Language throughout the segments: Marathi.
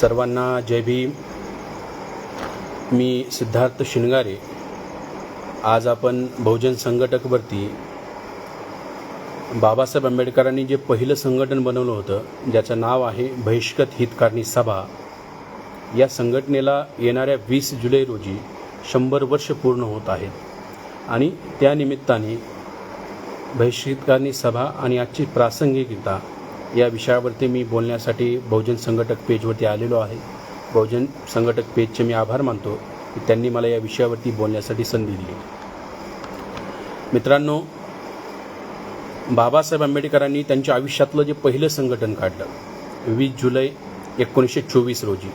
सर्वांना जय भीम. मी सिद्धार्थ शिंगारे. आज आपण बहुजन संघटकवरती बाबासाहेब आंबेडकरांनी जे पहिलं संघटन बनवलं होतं ज्याचं नाव आहे बहिष्कत हितकारणी सभा. या संघटनेला येणाऱ्या वीस जुलै रोजी शंभर वर्ष पूर्ण होत आहेत. आणि त्यानिमित्ताने बहिष्करणी सभा आणि आजची प्रासंगिकता या विषयावरती मी बोलण्यासाठी बहुजन संघटक पेजवरती आलेलो आहे. बहुजन संघटक पेजचे मी आभार मानतो की त्यांनी मला या विषयावरती बोलण्यासाठी संधी दिली. मित्रांनो बाबासाहेब आंबेडकरांनी त्यांच्या आयुष्यातलं जे पहिलं संघटन काढलं वीस जुलै एकोणीसशे चोवीस रोजी.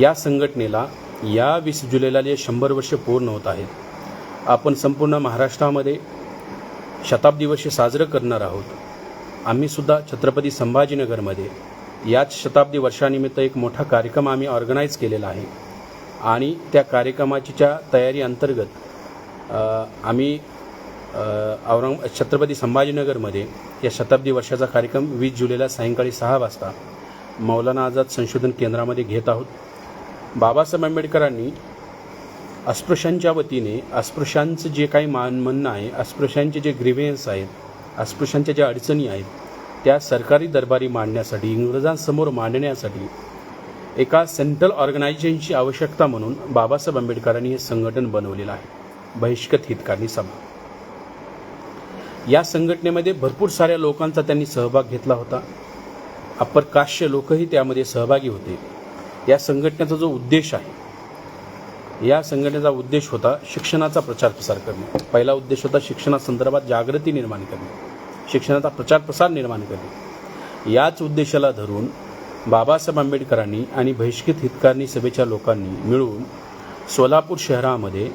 या संघटनेला या वीस जुलैला जे शंभर वर्ष पूर्ण होत आहेत आपण संपूर्ण महाराष्ट्रामध्ये शताब्दी वर्ष साजरं करणार आहोत. आम्हीसुद्धा छत्रपती संभाजीनगरमध्ये याच शताब्दी वर्षानिमित्त एक मोठा कार्यक्रम आम्ही ऑर्गनाईज केलेला आहे. आणि त्या कार्यक्रमाच्या तयारी अंतर्गत आम्ही औरंग छत्रपती संभाजीनगरमध्ये या शताब्दी वर्षाचा कार्यक्रम वीस जुलैला सायंकाळी सहा वाजता मौलाना आझाद संशोधन केंद्रामध्ये घेत आहोत. बाबासाहेब आंबेडकरांनी अस्पृश्यांच्या वतीने अस्पृश्यांचं जे काही मान म्हणणं आहे अस्पृश्यांचे जे ग्रीव्हियन्स आहेत अस्पृश्यांच्या ज्या अडचणी आहेत त्या सरकारी दरबारी मांडण्यासाठी इंग्रजांसमोर मांडण्यासाठी एका सेंट्रल ऑर्गनायझेशनची आवश्यकता म्हणून बाबासाहेब आंबेडकरांनी हे संघटन बनवलेलं आहे. बहिष्कत हितकारणी सभा. या संघटनेमध्ये भरपूर साऱ्या लोकांचा त्यांनी सहभाग घेतला होता. अप्पर काश्य लोकही त्यामध्ये सहभागी होते. या संघटनेचा जो उद्देश आहे या संघटनेचा उद्देश होता शिक्षणाचा प्रचार प्रसार करणे. पहिला उद्देश होता शिक्षणासंदर्भात जागृती निर्माण करणे. शिक्षणाचा प्रचार प्रसार निर्माण करणे. याच उद्देशाला धरून बाबासाहेब आंबेडकरांनी आणि बहिष्कृत हितकारणी सभेच्या लोकांनी मिळून सोलापूर शहरामध्ये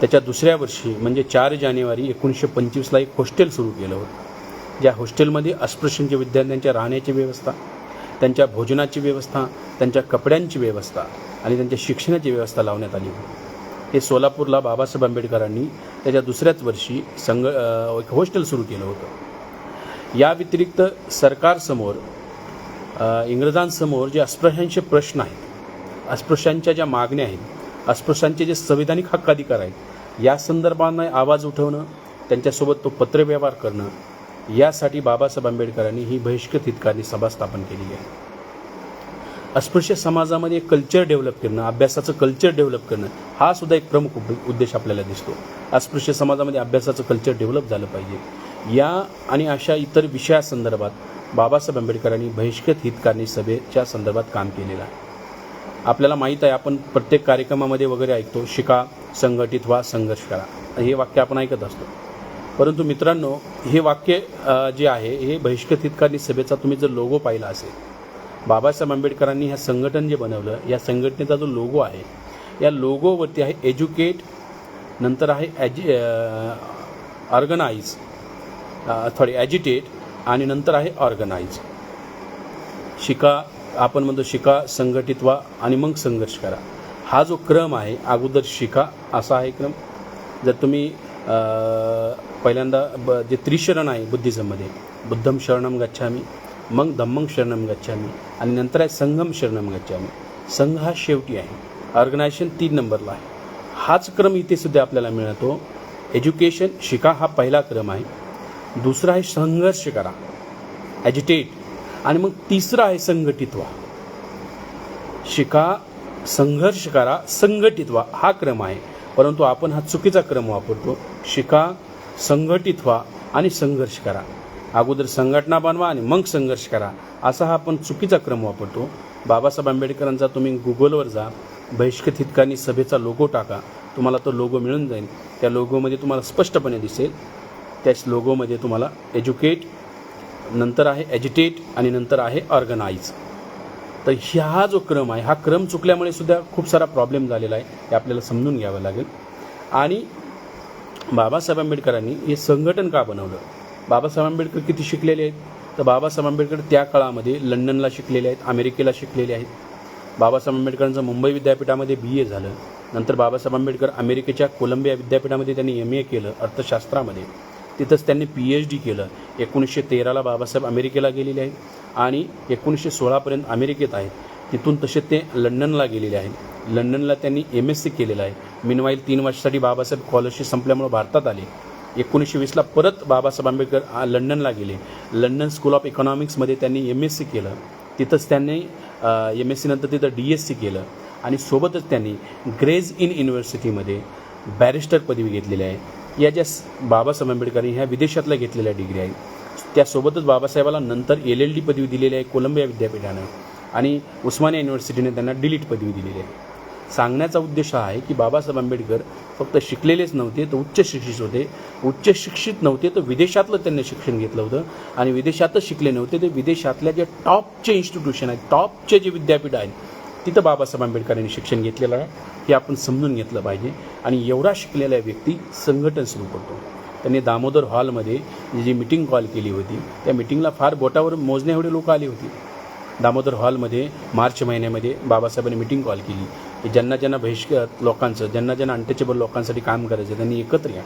त्याच्या दुसऱ्या वर्षी म्हणजे चार जानेवारी एकोणीसशे पंचवीसला एक हॉस्टेल सुरू केलं होतं. ज्या हॉस्टेलमध्ये अस्पृश्यांच्या विद्यार्थ्यांच्या राहण्याची व्यवस्था त्यांच्या भोजनाची व्यवस्था त्यांच्या कपड्यांची व्यवस्था आणि त्यांच्या शिक्षणाची व्यवस्था लावण्यात आली. हे सोलापूरला बाबासाहेब आंबेडकरांनी त्याच्या दुसऱ्याच वर्षी संघ एक हॉस्टेल सुरू केलं होतं. या व्यतिरिक्त सरकारसमोर इंग्रजांसमोर जे अस्पृश्यांचे प्रश्न आहेत अस्पृश्यांच्या ज्या मागण्या आहेत अस्पृश्यांचे जे संविधानिक हक्काधिकार आहेत या संदर्भानं आवाज उठवणं त्यांच्यासोबत तो पत्रव्यवहार करणं यासाठी बाबासाहेब आंबेडकरांनी ही बहिष्कृत हितकारणी सभा स्थापन केलेली आहे. अस्पृश्य समाजामध्ये एक कल्चर डेव्हलप करणं अभ्यासाचं कल्चर डेव्हलप करणं हा सुद्धा एक प्रमुख उद्देश आपल्याला दिसतो. अस्पृश्य समाजामध्ये अभ्यासाचं कल्चर डेव्हलप झालं पाहिजे. या आणि अशा इतर विषयासंदर्भात बाबासाहेब आंबेडकरांनी बहिष्कृत हितकारणी सभेच्या संदर्भात काम केलेलं आहे. आपल्याला माहीत आहे आपण प्रत्येक कार्यक्रमामध्ये वगैरे ऐकतो शिका संघटित व्हा संघर्ष करा. हे वाक्य आपण ऐकत असतो. परंतु मित्रांनो हे वाक्य जे आहे हे बहिष्कृत हितकारणी सभेचा तुम्ही जर लोगो पाहिला असेल बाबासाहेब आंबेडकरांनी ह्या संघटन जे बनवलं या संघटनेचा जो लोगो आहे या लोगोवरती आहे एज्युकेट नंतर आहे ॲजि ऑर्गनाईज सॉरी ॲजिटेट आणि नंतर आहे ऑर्गनाईज शिका आपण म्हणतो शिका संघटित व्हा आणि मग संघर्ष करा. हा जो क्रम आहे अगोदर शिका असा आहे क्रम. जर तुम्ही पहिल्यांदा ब जे त्रिशरण आहे बुद्धिझममध्ये बुद्धम शरणम गच्छामी. मग धम्मं शरणम गच्छामी. आणि नंतर आहे संगम शरणम गच्छामी. संघ हा शेवटी आहे. ऑर्गनायझेशन तीन नंबरला आहे. हाच क्रम इथे सुद्धा आपल्याला मिळतो. एज्युकेशन शिका हा पहिला क्रम आहे. दुसरा आहे संघर्ष करा. ॲजिटेट आणि मग तिसरा आहे संघटित व्हा शिका संघर्ष करा संघटित व्हा हा क्रम आहे. परंतु आपण हा चुकीचा क्रम वापरतो. शिका संघटित व्हा आणि संघर्ष करा. अगोदर संघटना बनवा आणि मग संघर्ष करा. असा हा आपण चुकीचा क्रम वापरतो. बाबासाहेब आंबेडकरांचा तुम्ही गुगलवर जा. बहिष्कृत हितकांनी सभेचा लोगो टाका. तुम्हाला तो लोगो मिळून जाईल. त्या लोगोमध्ये तुम्हाला स्पष्टपणे दिसेल. त्याच लोगोमध्ये तुम्हाला एज्युकेट नंतर आहे एज्युटेट आणि नंतर आहे ऑर्गनाईज तर हा जो क्रम आहे हा क्रम चुकल्यामुळे सुद्धा खूप सारा प्रॉब्लेम झालेला आहे. हे आपल्याला समजून घ्यावं लागेल. आणि बाबासाहेब आंबेडकरांनी हे संघटन का बनवलं? बाबासाहेब आंबेडकर किती शिकलेले आहेत? तर बाबासाहेब आंबेडकर त्या काळामध्ये लंडनला शिकलेले आहेत अमेरिकेला शिकलेले आहेत. बाबासाहेब आंबेडकरांचं मुंबई विद्यापीठामध्ये बी ए झालं. नंतर बाबासाहेब आंबेडकर अमेरिकेच्या कोलंबिया विद्यापीठामध्ये त्यांनी एम ए केलं अर्थशास्त्रामध्ये. तिथंच त्यांनी पी एच डी केलं. एकोणीसशे तेराला बाबासाहेब अमेरिकेला गेलेले आहेत आणि एकोणीसशे सोळापर्यंत अमेरिकेत आहेत. तिथून तसे ते लंडनला गेलेले आहेत. लंडनला त्यांनी एम एस सी केलेलं आहे. मिनवाईल तीन वर्षासाठी बाबासाहेब स्कॉलरशिप संपल्यामुळे भारतात आले. एकोणीसशे वीसला परत बाबासाहेब आंबेडकर लंडनला गेले. लंडन स्कूल ऑफ इकॉनॉमिक्समध्ये त्यांनी एम एस सी केलं. तिथंच त्यांनी एम एस सी नंतर तिथं डी एस सी केलं. आणि सोबतच त्यांनी ग्रेज इन युनिव्हर्सिटीमध्ये बॅरिस्टर पदवी घेतलेली आहे. या ज्या बाबासाहेब आंबेडकरांनी ह्या विदेशातल्या घेतलेल्या डिग्री आहेत त्यासोबतच बाबासाहेबाला नंतर एल एल डी पदवी दिलेली आहे कोलंबिया विद्यापीठानं. आणि उस्मानिया युनिव्हर्सिटीने त्यांना डिलीट पदवी दिलेली आहे. सांगण्याचा उद्देश हा आहे की बाबासाहेब आंबेडकर फक्त शिकलेलेच नव्हते तर उच्च शिक्षित होते. उच्च शिक्षित नव्हते तर विदेशातलं त्यांनी शिक्षण घेतलं होतं. आणि विदेशातच शिकले नव्हते ते विदेशातल्या जे टॉपचे इन्स्टिट्यूशन आहेत टॉपचे जे विद्यापीठ आहेत तिथं बाबासाहेब आंबेडकरांनी शिक्षण घेतलेलं आहे. हे आपण समजून घेतलं पाहिजे. आणि एवढा शिकलेला व्यक्ती संघटन सुरू करतो. त्यांनी दामोदर हॉलमध्ये जी मिटिंग कॉल केली होती त्या मिटिंगला फार बोटावर मोजण्या एवढे लोक आली होती. दामोदर हॉलमध्ये मार्च महिन्यामध्ये बाबासाहेबांनी मिटिंग कॉल केली. की ज्यांना ज्यांना बहिष्कार लोकांचं ज्यांना ज्यांना अनटचेबल लोकांसाठी काम करायचं त्यांनी एकत्र या.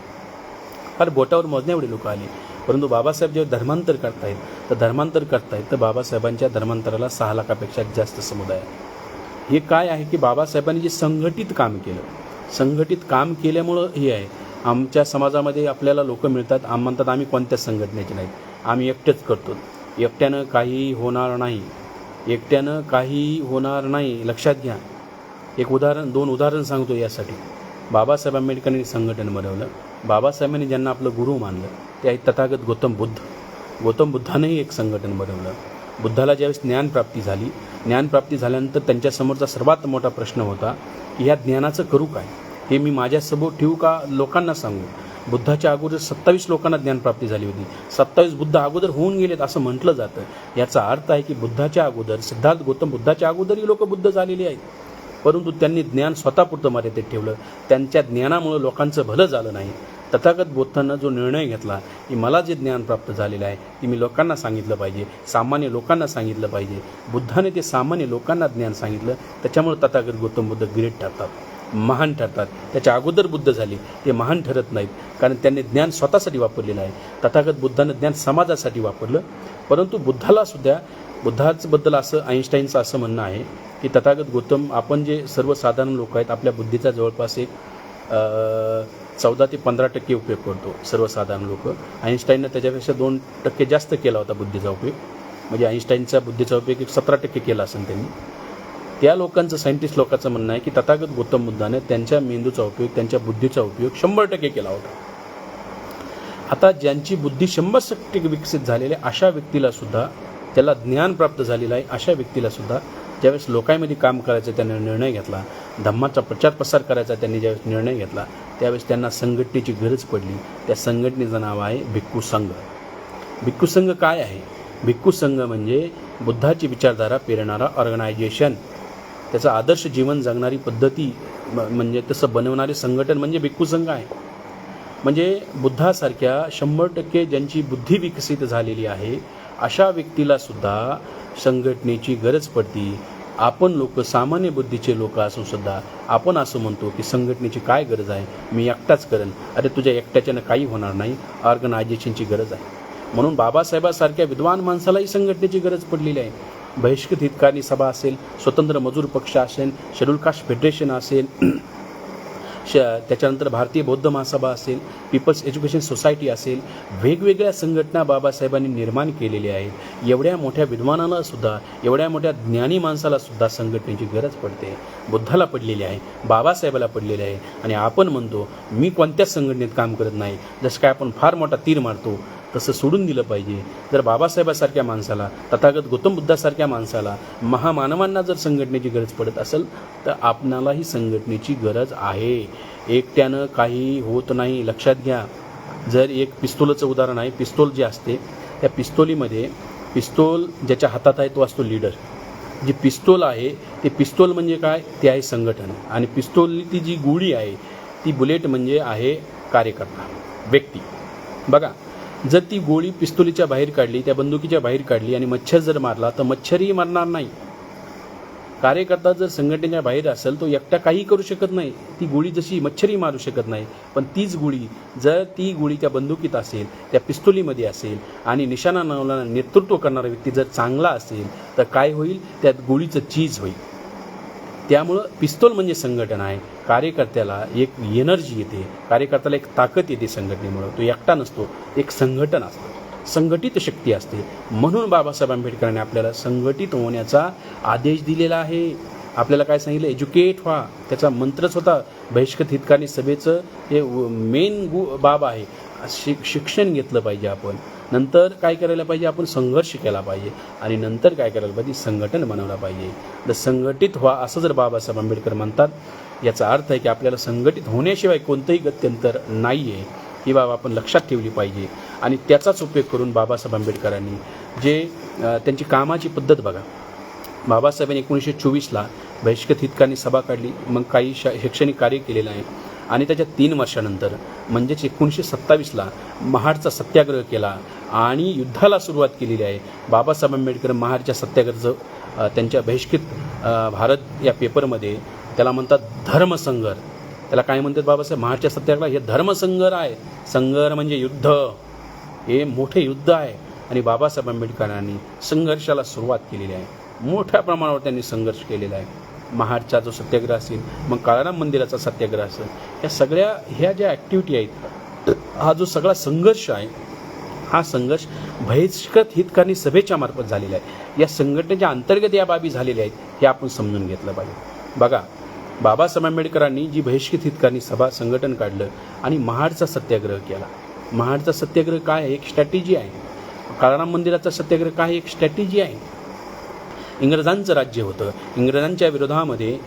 फार बोटावर मोजण्या एवढी लोक आले. परंतु बाबासाहेब जेव्हा धर्मांतर करतायत तर धर्मांतर करतायत तर बाबासाहेबांच्या धर्मांतराला सहा लाखापेक्षा जास्त समुदाय हे काय आहे की बाबासाहेबांनी जे संघटित काम केलं? संघटित काम केल्यामुळं हे आहे. आमच्या समाजामध्ये आपल्याला लोक मिळतात. आम म्हणतात आम्ही कोणत्याच संघटनेचे नाहीत. आम्ही एकटेच करतो. एकट्यानं काही होणार नाही. एकट्यानं काही होणार नाही. लक्षात घ्या. एक उदाहरण दोन उदाहरण सांगतो यासाठी. बाबासाहेब आंबेडकरांनी संघटन बनवलं. बाबासाहेबांनी ज्यांना आपलं गुरु मानलं ते आहेत तथागत गौतम बुद्ध. गौतम बुद्धानंही एक संघटन बनवलं. बुद्धाला ज्यावेळेस ज्ञानप्राप्ती झाली ज्ञानप्राप्ती झाल्यानंतर त्यांच्यासमोरचा सर्वात मोठा प्रश्न होता की ह्या ज्ञानाचं करू काय? हे मी माझ्यासमोर ठेवू का? लोकांना सांगू. बुद्धाच्या अगोदर सत्तावीस लोकांना ज्ञानप्राप्ती झाली होती. सत्तावीस बुद्ध अगोदर होऊन गेलेत असं म्हटलं जातं. याचा अर्थ आहे की बुद्धाच्या अगोदर सिद्धार्थ गौतम बुद्धाच्या अगोदरही लोक बुद्ध झालेली आहेत. परंतु त्यांनी ज्ञान स्वतःपुरतं मर्यादित ठेवलं. त्यांच्या ज्ञानामुळं लोकांचं भलं झालं नाही. तथागत बुद्धांना जो निर्णय घेतला की मला जे ज्ञान प्राप्त झालेलं आहे ते मी लोकांना सांगितलं पाहिजे सामान्य लोकांना सांगितलं पाहिजे. बुद्धाने ते सामान्य लोकांना ज्ञान सांगितलं त्याच्यामुळे तथागत गौतम बुद्ध ग्रेट ठरतात महान ठरतात. त्याच्या अगोदर बुद्ध झाले ते महान ठरत नाहीत कारण त्यांनी ज्ञान स्वतःसाठी वापरलेलं आहे. तथागत बुद्धानं ज्ञान समाजासाठी वापरलं परंतु बुद्धाला सुद्धा बुद्धाचबद्दल असं आईन्स्टाईनचं असं म्हणणं आहे की तथागत गौतम आपण जे सर्वसाधारण लोक आहेत आपल्या बुद्धीचा जवळपास एक चौदा ते पंधरा टक्के उपयोग करतो सर्वसाधारण लोक. आईन्स्टाईननं त्याच्यापेक्षा दोन टक्के जास्त केला होता बुद्धीचा उपयोग. म्हणजे आईन्स्टाईनचा बुद्धीचा उपयोग एक सतरा टक्के केला असेल त्यांनी. त्या लोकांचं सायंटिस्ट लोकांचं म्हणणं आहे की तथागत गौतम बुद्धाने त्यांच्या मेंदूचा उपयोग त्यांच्या बुद्धीचा उपयोग शंभर टक्के केला होता. आता ज्यांची बुद्धी शंभर टक्के विकसित झालेली आहे, अशा व्यक्तीला सुद्धा त्याला ज्ञान प्राप्त झालेलं आहे अशा व्यक्तीला सुद्धा ज्यावेळेस लोकांमध्ये काम करायचा त्यांनी निर्णय घेतला. धम्माचा प्रचार प्रसार करायचा त्यांनी ज्यावेळेस निर्णय घेतला त्यावेळेस त्यांना संघटनेची गरज पडली. त्या संघटनेचं नाव आहे भिक्खू संघ. भिक्खू संघ काय आहे? भिक्खू संघ म्हणजे बुद्धाची विचारधारा पेरणारा ऑर्गनायझेशन. त्याचं आदर्श जीवन जगणारी पद्धती म्हणजे तसं बनवणारे संघटन म्हणजे भिक्खू संघ आहे. म्हणजे बुद्धासारख्या शंभर टक्के ज्यांची बुद्धी विकसित झालेली आहे अशा व्यक्तीला सुद्धा संघटनेची गरज पडती. आपण लोक सामान्य बुद्धीचे लोक असून सुद्धा आपण असं म्हणतो की संघटनेची काय गरज आहे? मी एकटाच करेन. अरे तुझ्या एकट्याच्यानं काही होणार नाही. ऑर्गनायझेशनची गरज आहे. म्हणून बाबासाहेबासारख्या विद्वान माणसालाही संघटनेची गरज पडलेली आहे. बहिष्कृत हितकारणी सभा असेल स्वतंत्र मजूर पक्ष असेल शेड्यूल कास्ट फेडरेशन असेल श त्याच्यानंतर भारतीय बौद्ध महासभा असेल पीपल्स एज्युकेशन सोसायटी असेल वेगवेगळ्या संघटना बाबासाहेबांनी निर्माण केलेल्या आहेत. एवढ्या मोठ्या विद्वानाला सुद्धा एवढ्या मोठ्या ज्ञानी माणसाला सुद्धा संघटनेची गरज पडते. बुद्धाला पडलेली आहे बाबासाहेबाला पडलेली आहे. आणि आपण म्हणतो मी कोणत्याच संघटनेत काम करत नाही. जसं काय आपण फार मोठा तीर मारतो तसं सोडून दिलं पाहिजे. जर बाबासाहेबासारख्या माणसाला तथागत गौतम बुद्धासारख्या माणसाला महामानवांना जर संघटनेची गरज पडत असेल तर आपणालाही संघटनेची गरज आहे. एकट्यानं काही होत नाही. लक्षात घ्या. जर एक पिस्तोलचं उदाहरण आहे पिस्तोल जे असते त्या पिस्तोलीमध्ये पिस्तोल ज्याच्या हातात आहे तो असतो लीडर. जी पिस्तोल आहे ते पिस्तोल म्हणजे काय? ते आहे संघटन. आणि पिस्तोलची ती जी गोळी आहे ती बुलेट म्हणजे आहे कार्यकर्ता व्यक्ती. बघा जर ती गोळी पिस्तुलीच्या बाहेर काढली त्या बंदुकीच्या बाहेर काढली आणि मच्छर जर मारला तर मच्छरही मारणार नाही. कार्यकर्ता जर संघटनेच्या बाहेर असेल तो एकटा काही करू शकत नाही. ती गोळी जशी मच्छरही मारू शकत नाही पण तीच गोळी जर ती गोळी त्या बंदुकीत असेल त्या पिस्तुलीमध्ये असेल आणि निशाणा नावला नेतृत्व करणारा व्यक्ती जर चांगला असेल तर काय होईल? त्यात गोळीचं चीज होईल. त्यामुळं पिस्तोल म्हणजे संघटन आहे. कार्यकर्त्याला एक एनर्जी येते. कार्यकर्त्याला एक ताकद येते संघटनेमुळं. तो एकटा नसतो एक संघटन असतं. संघटित शक्ती असते. म्हणून बाबासाहेब आंबेडकरांनी आपल्याला संघटित होण्याचा आदेश दिलेला आहे. आपल्याला काय सांगितलं? एज्युकेट व्हा. त्याचा मंत्रच होता बहिष्कृत हितकारणी सभेचं हे मेन गु बाब आहे. शिक शिक्षण घेतलं पाहिजे आपण. नंतर काय करायला पाहिजे? आपण संघर्ष केला पाहिजे. आणि नंतर काय करायला पाहिजे? संघटन बनवलं पाहिजे. तर संघटित व्हा असं जर बाबासाहेब आंबेडकर म्हणतात याचा अर्थ आहे की आपल्याला संघटित होण्याशिवाय कोणतंही गत्यंतर नाही आहे ही बाब आपण लक्षात ठेवली पाहिजे. आणि त्याचाच उपयोग करून बाबासाहेब आंबेडकरांनी जे त्यांची कामाची पद्धत बघा. बाबासाहेबांनी एकोणीसशे चोवीसला बहिष्कृत हितकांनी सभा काढली. मग काही शा शैक्षणिक कार्य केलेलं आहे. आणि त्याच्या तीन वर्षानंतर म्हणजेच एकोणीसशे सत्तावीसला महाडचा सत्याग्रह केला. आणि युद्धाला सुरुवात केलेली आहे. बाबासाहेब आंबेडकर महाडच्या सत्याग्रहाचं त्यांच्या बहिष्कृत भारत या पेपरमध्ये त्याला म्हणतात धर्मसंगर. त्याला काय म्हणतात बाबासाहेब? महाडच्या सत्याग्रह हे धर्मसंगर आहे. संगर म्हणजे युद्ध. हे मोठे युद्ध आहे. आणि बाबासाहेब आंबेडकरांनी संघर्षाला सुरुवात केलेली आहे. मोठ्या प्रमाणावर त्यांनी संघर्ष केलेला आहे. महाडचा जो सत्याग्रह असेल मग काळाराम मंदिराचा सत्याग्रह असेल या सगळ्या ह्या ज्या ॲक्टिव्हिटी आहेत हा जो सगळा संघर्ष आहे हा संघर्ष बहिष्कृत हितकारणी सभेच्या मार्फत झालेला आहे. या संघटनेच्या अंतर्गत या बाबी झालेल्या आहेत हे आपण समजून घेतलं पाहिजे. बघा बाबासाहेब आंबेडकरांनी जी बहिष्कृत हितकारणी सभा संघटन काढलं आणि महाडचा सत्याग्रह केला. महाडचा सत्याग्रह काय आहे? एक स्ट्रॅटेजी आहे. काळाराम मंदिराचा सत्याग्रह काय आहे? एक स्ट्रॅटेजी आहे. इंग्रजांचं राज्य होतं. इंग्रजांच्या विरोधामध्ये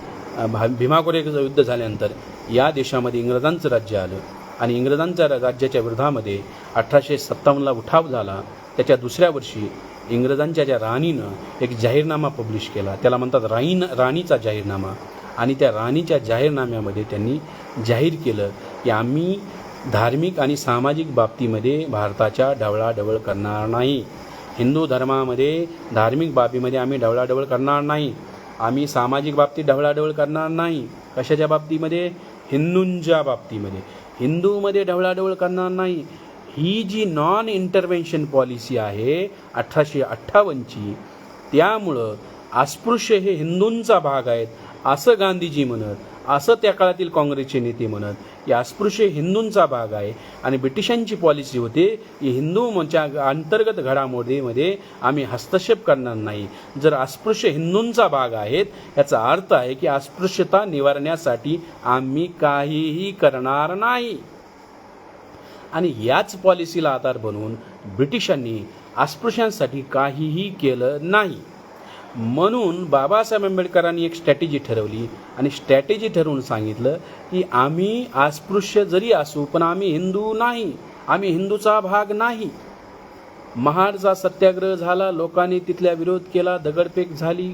भा भीमा कोरेगावचं युद्ध झाल्यानंतर या देशामध्ये इंग्रजांचं राज्य आलं. आणि इंग्रजांच्या राज्याच्या विरोधामध्ये अठराशे सत्तावन्नला उठाव झाला. त्याच्या दुसऱ्या वर्षी इंग्रजांच्या ज्या राणीनं एक जाहीरनामा पब्लिश केला त्याला म्हणतात राईन राणीचा जाहीरनामा. आणि त्या राणीच्या जाहीरनाम्यामध्ये त्यांनी जाहीर केलं की आम्ही धार्मिक आणि सामाजिक बाबतीमध्ये भारताच्या ढवळाढवळ करणार नाही. हिंदू धर्मामध्ये धार्मिक बाबीमध्ये आम्ही ढवळाढवळ करणार नाही. आम्ही सामाजिक बाबतीत ढवळाढवळ करणार नाही. कशाच्या बाबतीमध्ये? हिंदूंच्या बाबतीमध्ये. हिंदूमध्ये ढवळाढवळ करणार नाही. ही जी नॉन इंटरव्हेन्शन पॉलिसी आहे अठराशे अठ्ठावन्नची त्यामुळं अस्पृश्य हे हिंदूंचा भाग आहेत असं गांधीजी म्हणत असं त्या काळातील काँग्रेसचे नेते म्हणत या अस्पृश्य हिंदूंचा भाग आहे आणि ब्रिटिशांची पॉलिसी होते. की हिंदूच्या अंतर्गत घडामोडीमध्ये आम्ही हस्तक्षेप करणार नाही. जर अस्पृश्य हिंदूंचा भाग आहेत याचा अर्थ आहे की अस्पृश्यता निवारण्यासाठी आम्ही काहीही करणार नाही. आणि याच पॉलिसीला आधार बनवून ब्रिटिशांनी अस्पृश्यांसाठी काहीही केलं नाही. म्हणून बाबासाहेब आंबेडकरांनी एक स्ट्रॅटेजी ठरवली आणि स्ट्रॅटेजी ठरवून सांगितलं की आम्ही अस्पृश्य जरी असू पण आम्ही हिंदू नाही आम्ही हिंदूचा भाग नाही. महाडचा सत्याग्रह झाला लोकांनी तिथल्या विरोध केला दगडफेक झाली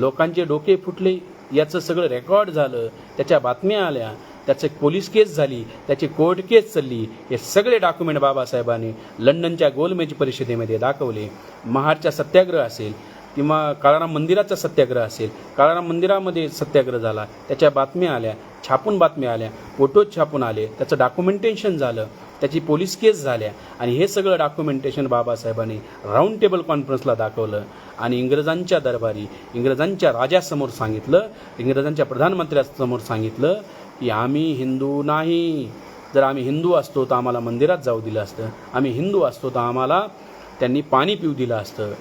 लोकांचे डोके फुटले याचं सगळं रेकॉर्ड झालं त्याच्या बातम्या आल्या. त्याचं पोलीस केस झाली त्याची कोर्ट केस चालली हे सगळे डॉक्युमेंट बाबासाहेबांनी लंडनच्या गोलमेज परिषदेमध्ये दाखवले. महाडच्या सत्याग्रह असेल किंवा काळाराम मंदिराचा सत्याग्रह असेल काळाराम मंदिरामध्ये सत्याग्रह झाला त्याच्या बातम्या आल्या छापून बातम्या आल्या फोटोज छापून आले त्याचं डॉक्युमेंटेशन झालं त्याची पोलीस केस झाल्या आणि हे सगळं डॉक्युमेंटेशन बाबासाहेबांनी राऊंड टेबल कॉन्फरन्सला दाखवलं. आणि इंग्रजांच्या दरबारी इंग्रजांच्या राजासमोर सांगितलं इंग्रजांच्या प्रधानमंत्र्यासमोर सांगितलं की आम्ही हिंदू नाही. जर आम्ही हिंदू असतो तर आम्हाला मंदिरात जाऊ दिलं असतं. आम्ही हिंदू असतो तर आम्हाला त्यांनी पाणी पिऊ दिलं असतं.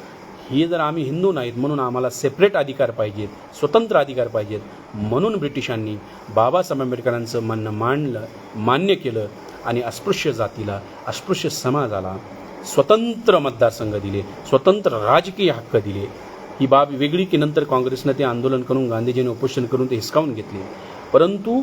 ही जर आम्ही हिंदू नाहीत म्हणून आम्हाला सेपरेट अधिकार पाहिजेत स्वतंत्र अधिकार पाहिजेत. म्हणून ब्रिटिशांनी बाबासाहेब आंबेडकरांचं म्हणणं मांडलं मान्य केलं आणि अस्पृश्य जातीला अस्पृश्य समाजाला स्वतंत्र मतदारसंघ दिले स्वतंत्र राजकीय हक्क दिले. ही बाब वेगळी की नंतर काँग्रेसनं ते आंदोलन करून गांधीजींनी उपोषण करून ते हिसकावून घेतले. परंतु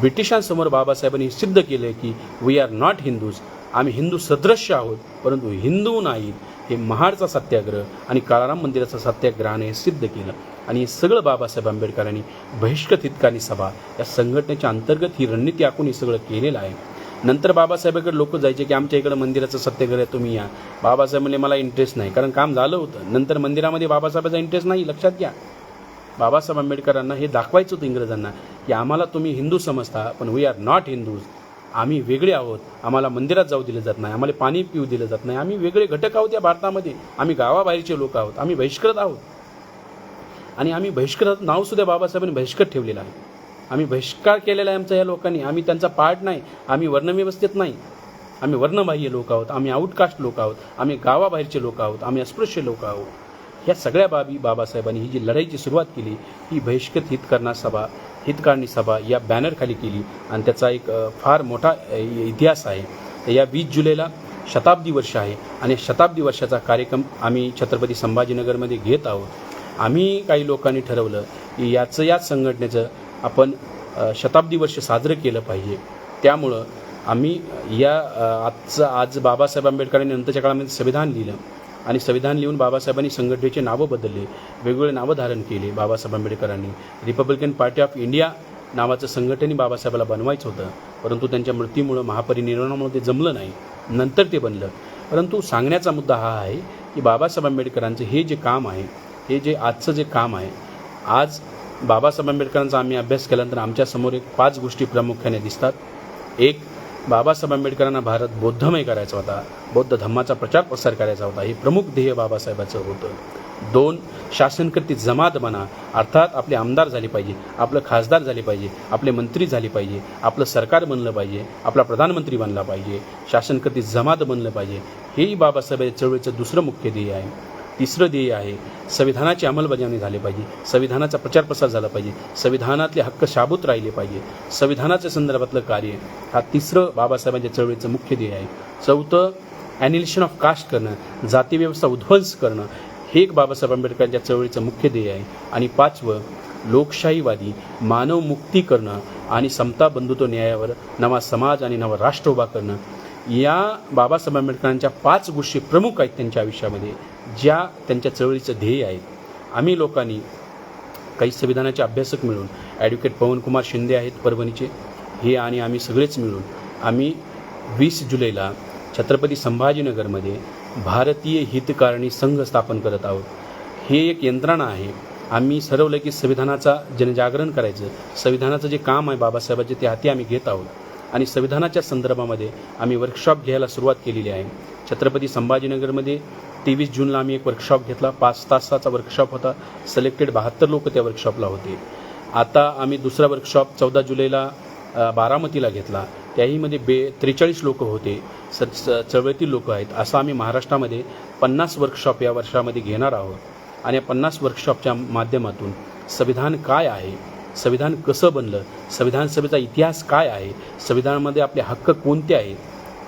ब्रिटिशांसमोर बाबासाहेबांनी हे सिद्ध केलं की वी आर नॉट हिंदूज आम्ही हिंदू सदृश्य आहोत परंतु हिंदू नाहीत. हे महाडचा सत्याग्रह आणि काळाराम मंदिराचा सत्याग्रहाने हे सिद्ध केलं. आणि हे सगळं बाबासाहेब आंबेडकरांनी बहिष्कृत हितकानी सभा या संघटनेच्या अंतर्गत ही रणनीती आखून हे सगळं केलेलं आहे. नंतर बाबासाहेबाकडे लोक जायचे की आमच्या इकडं मंदिराचं सत्याग्रह तुम्ही या. बाबासाहेब म्हणले मला इंटरेस्ट नाही. कारण काम झालं होतं. नंतर मंदिरामध्ये बाबासाहेबाचा इंटरेस्ट नाही लक्षात घ्या. बाबासाहेब आंबेडकरांना हे दाखवायचं होतं इंग्रजांना की आम्हाला तुम्ही हिंदू समजता पण वी आर नॉट हिंदूज आम्ही वेगळे आहोत. आम्हाला मंदिरात जाऊ दिलं जात नाही. आम्हाला पाणी पिऊ दिलं जात नाही. आम्ही वेगळे घटक आहोत या भारतामध्ये. आम्ही गावाबाहेरचे लोक आहोत. आम्ही बहिष्कृत आहोत. आणि आम्ही बहिष्कृत नावसुद्धा बाबासाहेबांनी बहिष्कृत ठेवलेलं आहे. आम्ही बहिष्कार केलेला आहे आमचा या लोकांनी. आम्ही त्यांचा पार्ट नाही. आम्ही वर्णव्यवस्थेत नाही. आम्ही वर्णबाह्य लोक आहोत. आम्ही आउटकास्ट लोक आहोत. आम्ही गावाबाहेरचे लोक आहोत. आम्ही अस्पृश्य लोक आहोत. ह्या सगळ्या बाबी बाबासाहेबांनी ही जी लढाईची सुरुवात केली ही बहिष्कृत हितकरणा सभा हितकारणी सभा या बॅनरखाली केली आणि त्याचा एक फार मोठा इतिहास आहे. तर या वीस जुलैला शताब्दी वर्ष आहे आणि शताब्दी वर्षाचा कार्यक्रम आम्ही छत्रपती संभाजीनगरमध्ये घेत आहोत. आम्ही काही लोकांनी ठरवलं की याचं याच संघटनेचं आपण शताब्दी वर्ष साजरं केलं पाहिजे. त्यामुळं आम्ही या आजचं आज बाबासाहेब आंबेडकरांनी नंतरच्या काळामध्ये संविधान लिहिलं. आणि संविधान लिहून बाबासाहेबांनी संघटनेचे नावं बदलले वेगवेगळे नावं धारण केले. बाबासाहेब आंबेडकरांनी रिपब्लिकन पार्टी ऑफ इंडिया नावाचं संघटनही बाबासाहेबाला बनवायचं होतं. परंतु त्यांच्या मृत्यूमुळं महापरिनिर्वाणामुळे ते जमलं नाही. नंतर ते बनलं. परंतु सांगण्याचा मुद्दा हा आहे की बाबासाहेब आंबेडकरांचं हे जे काम आहे हे जे आजचं जे काम आहे आज बाबासाहेब आंबेडकरांचा आम्ही अभ्यास केल्यानंतर आमच्यासमोर एक पाच गोष्टी प्रामुख्याने दिसतात. एक बाबासाहेब आंबेडकरांना भारत बौद्धमय करायचा होता. बौद्ध धम्माचा प्रचार प्रसार करायचा होता. हे प्रमुख ध्येय बाबासाहेबाचं होतं. दोन शासनकर्ती जमात बना. अर्थात आपले आमदार झाले पाहिजे आपलं खासदार झाले पाहिजे आपले मंत्री झाले पाहिजे आपलं सरकार बनलं पाहिजे आपला प्रधानमंत्री बनला पाहिजे शासनकर्ती जमात बनलं पाहिजे. हेही बाबासाहेब चळवळीचं दुसरं मुख्य ध्येय आहे. तिसरं ध्येय आहे संविधानाची अंमलबजावणी झाली पाहिजे संविधानाचा प्रचार प्रसार झाला पाहिजे संविधानातले हक्क शाबूत राहिले पाहिजे संविधानाच्या संदर्भातलं कार्य. हा तिसरं बाबासाहेबांच्या चळवळीचं मुख्य ध्येय आहे. चौथं ॲनिलेशन ऑफ कास्ट करणं जातीव्यवस्था उद्ध्वंस करणं हे एक बाबासाहेब आंबेडकरांच्या चळवळीचं मुख्य ध्येय आहे. आणि पाचवं लोकशाहीवादी मानव मुक्ती करणं आणि समता बंधुत्व न्यायावर नवा समाज आणि नवा राष्ट्र उभा करणं या बाबासाहेब आंबेडकरांच्या पाच गोष्टी प्रमुख आहेत त्यांच्या आयुष्यामध्ये ज्या त्यांच्या चळवळीचं ध्येय आहेत. आम्ही लोकांनी काही संविधानाचे अभ्यासक मिळून ॲडव्होकेट पवनकुमार शिंदे आहेत परभणीचे हे आणि आम्ही सगळेच मिळून आम्ही वीस जुलैला छत्रपती संभाजीनगरमध्ये भारतीय हितकारणी संघ स्थापन करत आहोत. हे एक यंत्रणा आहे. आम्ही ठरवलं की संविधानाचा जनजागरण करायचं संविधानाचं जे काम आहे बाबासाहेबांचे ते हाती आम्ही घेत आहोत. आणि संविधानाच्या संदर्भामध्ये आम्ही वर्कशॉप घ्यायला सुरुवात केलेली आहे. छत्रपती संभाजीनगरमध्ये तेवीस जूनला आम्ही एक वर्कशॉप घेतला. पाच तासाचा वर्कशॉप होता. सिलेक्टेड बहात्तर लोक त्या वर्कशॉपला होते. आता आम्ही दुसरा वर्कशॉप चौदा जुलैला बारामतीला घेतला. त्याहीमध्ये बे त्रेचाळीस लोक होते. स च- चळवळीतील लोक आहेत. असं आम्ही महाराष्ट्रामध्ये पन्नास वर्कशॉप या वर्षामध्ये घेणार आहोत. आणि या पन्नास वर्कशॉपच्या माध्यमातून संविधान काय आहे? संविधान कसं बनलं? संविधान सभेचा इतिहास काय आहे? संविधानामध्ये आपले हक्क कोणते आहेत?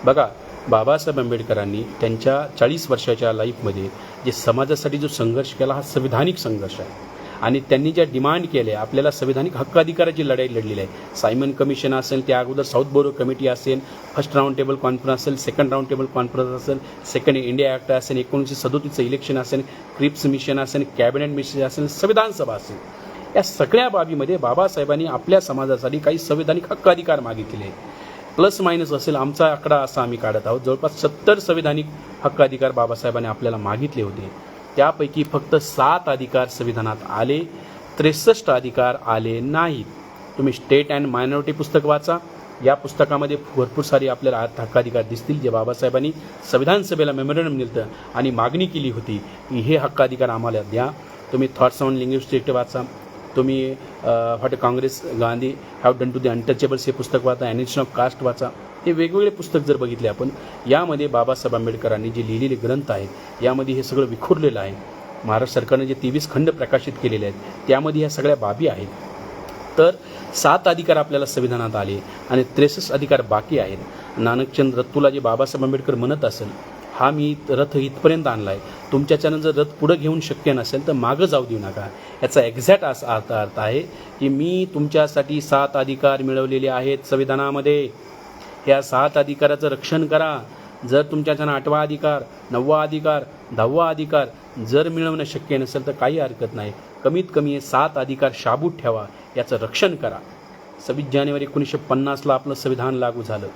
बघा बाबासाहेब आंबेडकरांनी त्यांच्या चाळीस वर्षाच्या लाईफमध्ये जे समाजासाठी जो संघर्ष केला हा संविधानिक संघर्ष आहे. आणि त्यांनी ज्या डिमांड केल्या आपल्याला संविधानिक हक्क अधिकाराची लढाई लढलेली आहे. सायमन कमिशन असेल त्या अगोदर साऊथ बोरो कमिटी असेल फर्स्ट राऊंड टेबल कॉन्फरन्स असेल सेकंड राऊंड टेबल कॉन्फरन्स असेल सेकंड इंडिया ॲक्ट असेल एकोणीसशे सदोतीसचं इलेक्शन असेल क्रिप्स मिशन असेल कॅबिनेट मिशन असेल संविधान सभा असेल. या सगळ्या बाबीमध्ये बाबासाहेबांनी आपल्या समाजासाठी काही संविधानिक हक्क अधिकार मागितले प्लस मायनस असेल आमचा आकडा असा आम्ही काढत आहोत. जवळपास सत्तर संविधानिक हक्क अधिकार बाबासाहेबांनी आपल्याला मागितले होते. त्यापैकी फक्त सात अधिकार संविधानात आले त्रेसष्ट अधिकार आले नाहीत. तुम्ही स्टेट अँड मायनॉरिटी पुस्तक वाचा. या पुस्तकामध्ये भरपूर सारी आपल्याला हक्काधिकार दिसतील जे बाबासाहेबांनी संविधान सभेला मेमोरंडम दिलं आणि मागणी केली होती की हे हक्काधिकार आम्हाला द्या. तुम्ही थॉट्स ऑन लिंग्विस्टिक वाचा. तुम्ही what Congress Gandhi have done to the untouchables हे पुस्तक वाचा ॲनिशन ऑफ कास्ट वाचा. हे वेगवेगळे पुस्तक जर बघितले आपण यामध्ये बाबासाहेब आंबेडकरांनी जे लिहिलेले ग्रंथ आहेत यामध्ये हे सगळं विखुरलेलं आहे. महाराष्ट्र सरकारने जे तेवीस खंड प्रकाशित केलेले आहेत त्यामध्ये ह्या सगळ्या बाबी आहेत. तर सात अधिकार आपल्याला संविधानात आले आणि त्रेसष्ट अधिकार बाकी आहेत. नानकचंद रत्तूला जे बाबासाहेब आंबेडकर म्हणत असेल हा मी रथ इथपर्यंत आणला आहे तुमच्याच्यानं जर रथ पुढं घेऊन शक्य नसेल तर मागं जाऊ देऊ नका. याचा एक्झॅक्ट असा अर्थ अर्थ आहे की मी तुमच्यासाठी सात अधिकार मिळवलेले आहेत संविधानामध्ये. ह्या सात अधिकाराचं रक्षण करा. जर तुमच्याच्यानं आठवा अधिकार नववा अधिकार दहावा अधिकार जर मिळवणं शक्य नसेल तर काही हरकत नाही. कमीत कमी सात अधिकार शाबूत ठेवा. याचं रक्षण करा. सव्वीस जानेवारी एकोणीसशे पन्नासला आपलं संविधान लागू झालं.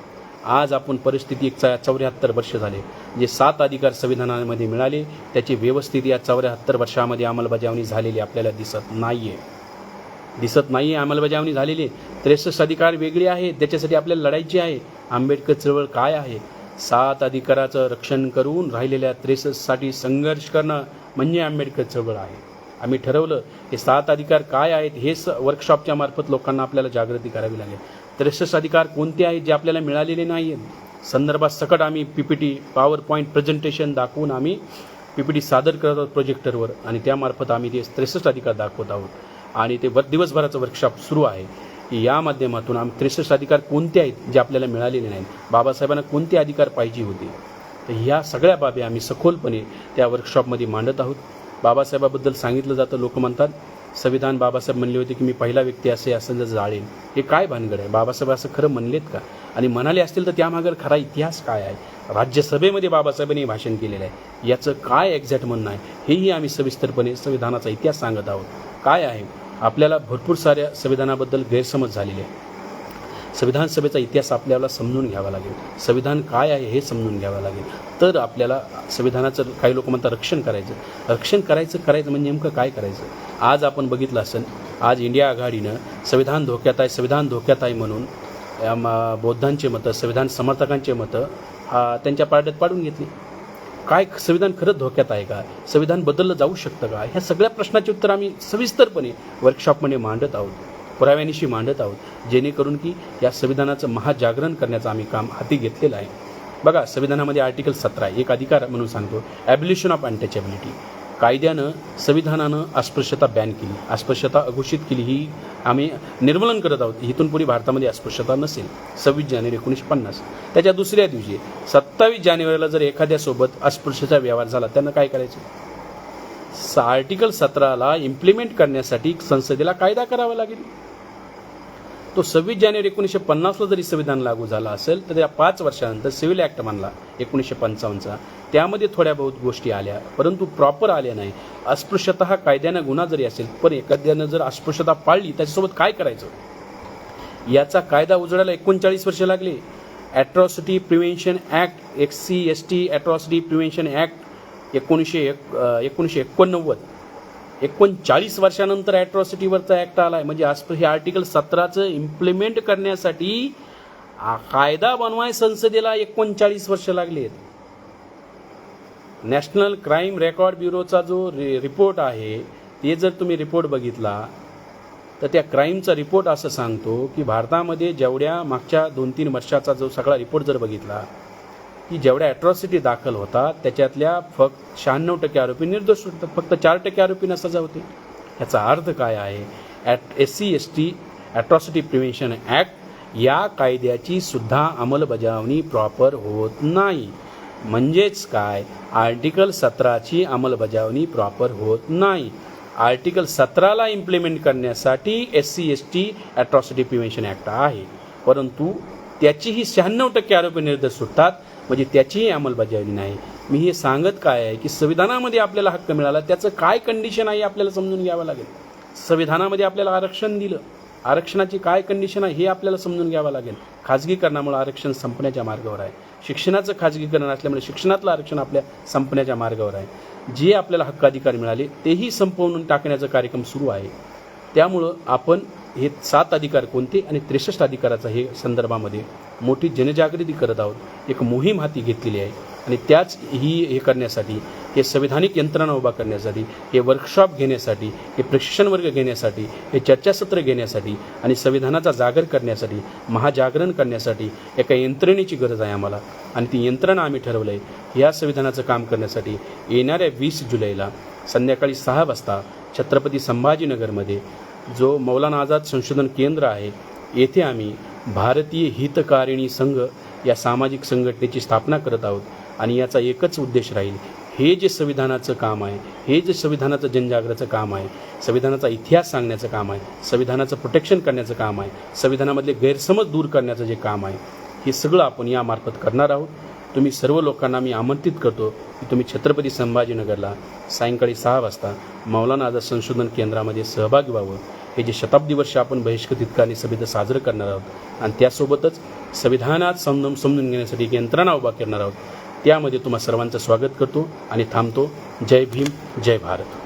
आज आपण परिस्थिती एक चौऱ्याहत्तर वर्ष झाले. जे सात अधिकार संविधानामध्ये मिळाले त्याची व्यवस्थित या चौऱ्याहत्तर वर्षामध्ये अंमलबजावणी झालेली आपल्याला दिसत नाही आहे दिसत नाही आहे अंमलबजावणी झालेली. त्रेसष्ट अधिकार वेगळे आहे त्याच्यासाठी आपल्याला लढायची आहे. आंबेडकर चळवळ काय आहे? सात अधिकाराचं रक्षण करून राहिलेल्या त्रेसष्टसाठी संघर्ष करणं म्हणजे आंबेडकर चळवळ आहे. आम्ही ठरवलं हे सात अधिकार काय आहेत हे स वर्कशॉपच्या मार्फत लोकांना आपल्याला जागृती करावी लागेल. त्रेसष्ट अधिकार कोणते आहेत जे आपल्याला मिळालेले नाही आहेत संदर्भात सकट आम्ही P P T power point presentation दाखवून आम्ही पी पी टी सादर करत आहोत प्रोजेक्टरवर आणि त्यामार्फत आम्ही ते त्रेसष्ट अधिकार दाखवत आहोत. आणि ते व दिवसभराचं वर्कशॉप सुरू आहे. की या माध्यमातून आम्ही त्रेसष्ट अधिकार कोणते आहेत जे आपल्याला मिळालेले नाहीत? बाबासाहेबांना कोणते अधिकार पाहिजे होते? तर ह्या सगळ्या बाबी आम्ही सखोलपणे त्या वर्कशॉपमध्ये मांडत आहोत. बाबासाहेबाबद्दल सांगितलं जातं लोक म्हणतात संविधान बाबासाहेब म्हणले होते की मी पहिला व्यक्ती असे असं जर जाळेन. हे काय भानगड आहे? बाबासाहेब असं खरं म्हणलेत का? आणि म्हणाले असतील तर त्यामागं खरा इतिहास काय आहे? राज्यसभेमध्ये बाबासाहेबांनी भाषण केलेलं आहे. याचं काय एक्झॅक्ट म्हणणं आहे? हेही आम्ही सविस्तरपणे संविधानाचा इतिहास सांगत आहोत. काय आहे? आपल्याला भरपूर साऱ्या संविधानाबद्दल गैरसमज झालेले आहे संविधान सभेचा इतिहास आपल्याला समजून घ्यावा लागेल. संविधान काय आहे हे समजून घ्यावं लागेल. तर आपल्याला संविधानाचं काही लोक म्हणतात रक्षण करायचं. रक्षण करायचं करायचं म्हणजे नेमकं काय करायचं? आज आपण बघितलं असेल आज इंडिया आघाडीनं संविधान धोक्यात आहे संविधान धोक्यात आहे म्हणून या म- बौद्धांचे मतं संविधान समर्थकांचे मतं त्यांच्या पारड्यात पाडून घेतली. काय संविधान खरंच धोक्यात आहे का? संविधान बदललं जाऊ शकतं का? ह्या सगळ्या प्रश्नाचे उत्तर आम्ही सविस्तरपणे वर्कशॉपमध्ये मांडत आहोत पुराव्यानिशी मांडत आहोत जेणेकरून की या संविधानाचं महाजागरण करण्याचं आम्ही काम हाती घेतलेलं आहे. बघा संविधानामध्ये आर्टिकल सतरा एक अधिकार म्हणून सांगतो. ॲब्युलेशन ऑफ अनटचेबिलिटी कायद्यानं संविधानानं अस्पृश्यता बॅन केली. अस्पृश्यता अघोषित केली ही आम्ही निर्मूलन करत आहोत. इथून पुढे भारतामध्ये अस्पृश्यता नसेल. सव्वीस जानेवारी एकोणीसशे पन्नास. त्याच्या दुसऱ्या दिवशी सत्तावीस जानेवारीला जर एखाद्यासोबत अस्पृश्यता व्यवहार झाला त्यांना काय करायचं? आर्टिकल सतराला इम्प्लिमेंट करण्यासाठी संसदेला कायदा करावा लागेल. तो सव्वीस जानेवारी एकोणीसशे पन्नासला जरी संविधान लागू झाला असेल तर त्या पाच वर्षानंतर सिव्हिल ॲक्ट मानला एकोणीसशे पंचावन्नचा. त्यामध्ये थोड्या बहुत गोष्टी आल्या परंतु प्रॉपर आल्या नाही. अस्पृश्यता हा कायद्यानं गुन्हा जरी असेल पण एखाद्यानं जर अस्पृश्यता पाळली त्याच्यासोबत काय करायचं? याचा कायदा उजडायला एकोणचाळीस वर्ष लागले. Atrocity prevention act X C S T atrocity prevention act एकोणीसशे एक एकोणीसशे एकोणनव्वद. एकोणचाळीस वर्षानंतर ॲट्रॉसिटीवरचा ॲक्ट आला आहे म्हणजे आज हे आर्टिकल सतराचं इम्प्लिमेंट करण्यासाठी कायदा बनवाय संसदेला एकोणचाळीस वर्ष लागली नॅशनल क्राईम रेकॉर्ड ब्युरोचा जो रि रिपोर्ट आहे ते जर तुम्ही रिपोर्ट बघितला तर त्या क्राईमचा रिपोर्ट असं सांगतो की भारतामध्ये जेवढ्या मागच्या दोन तीन वर्षाचा जो सगळा रिपोर्ट जर बघितला की जेवढ्या ॲट्रॉसिटी दाखल होतात त्याच्यातल्या फक्त शहाण्णव टक्के आरोपी निर्दोष सुटतात फक्त चार टक्के आरोपींना सजा होते. याचा अर्थ काय आहे? At S C S T atrocity prevention act या कायद्याची सुद्धा अंमलबजावणी प्रॉपर होत नाही. म्हणजेच काय? आर्टिकल सतराची अंमलबजावणी प्रॉपर होत नाही. आर्टिकल सतराला इम्प्लिमेंट करण्यासाठी S C S T atrocity prevention act आहे. परंतु त्याचीही शहाण्णव टक्के आरोपी निर्देश सुटतात म्हणजे त्याचीही अंमलबजावणी नाही. मी हे सांगत काय आहे की संविधानामध्ये आपल्याला हक्क मिळाला त्याचं काय कंडिशन आहे आपल्याला समजून घ्यावं लागेल. संविधानामध्ये आपल्याला आरक्षण दिलं. आरक्षणाची काय कंडिशन आहे हे आपल्याला समजून घ्यावं लागेल. खाजगीकरणामुळे आरक्षण संपण्याच्या मार्गावर आहे. शिक्षणाचं खाजगीकरण असल्यामुळे शिक्षणातलं आरक्षण आपल्या संपण्याच्या मार्गावर आहे. जे आपल्याला हक्काधिकार मिळाले तेही संपवून टाकण्याचा कार्यक्रम सुरू आहे. त्यामुळं आपण हे सात अधिकार कोणते आणि त्रेसष्ट अधिकाराचा हे संदर्भामध्ये मोठी जनजागृती करत आहोत. एक मोहीम हाती घेतलेली आहे. आणि त्याच ही हे करण्यासाठी हे संविधानिक यंत्रणा उभा करण्यासाठी हे वर्कशॉप घेण्यासाठी हे प्रशिक्षण वर्ग घेण्यासाठी हे चर्चासत्र घेण्यासाठी आणि संविधानाचा जागर करण्यासाठी महाजागरण करण्यासाठी एका यंत्रणेची गरज आहे आम्हाला. आणि ती यंत्रणा आम्ही ठरवलं आहे. या संविधानाचं काम करण्यासाठी येणाऱ्या वीस जुलैला संध्याकाळी सहा वाजता छत्रपती संभाजीनगरमध्ये जो मौलाना आझाद संशोधन केंद्र आहे येथे आम्ही भारतीय हितकारिणी संघ या सामाजिक संघटनेची स्थापना करत आहोत आणि याचा एकच उद्देश राहील हे जे संविधानाचं काम आहे हे जे संविधानाचं जनजागराचं काम आहे संविधानाचा इतिहास सांगण्याचं काम आहे संविधानाचं प्रोटेक्शन करण्याचं काम आहे संविधानामधले गैरसमज दूर करण्याचं जे काम आहे हे सगळं आपण यामार्फत करणार आहोत. तुम्ही सर्व लोकांना मी आमंत्रित करतो की तुम्ही छत्रपती संभाजीनगरला सायंकाळी सहा वाजता मौलाना आझाद संशोधन केंद्रामध्ये सहभागी व्हावं. हे जे शताब्दी वर्ष आपण बहिष्कृत आणि सभेत साजरं करणार आहोत आणि त्यासोबतच संविधानात समजून समजून घेण्यासाठी एक यंत्रणा उभा करणार आहोत. त्यामध्ये तुम्हा सर्वांचं स्वागत करतो आणि थांबतो. जय भीम जय भारत.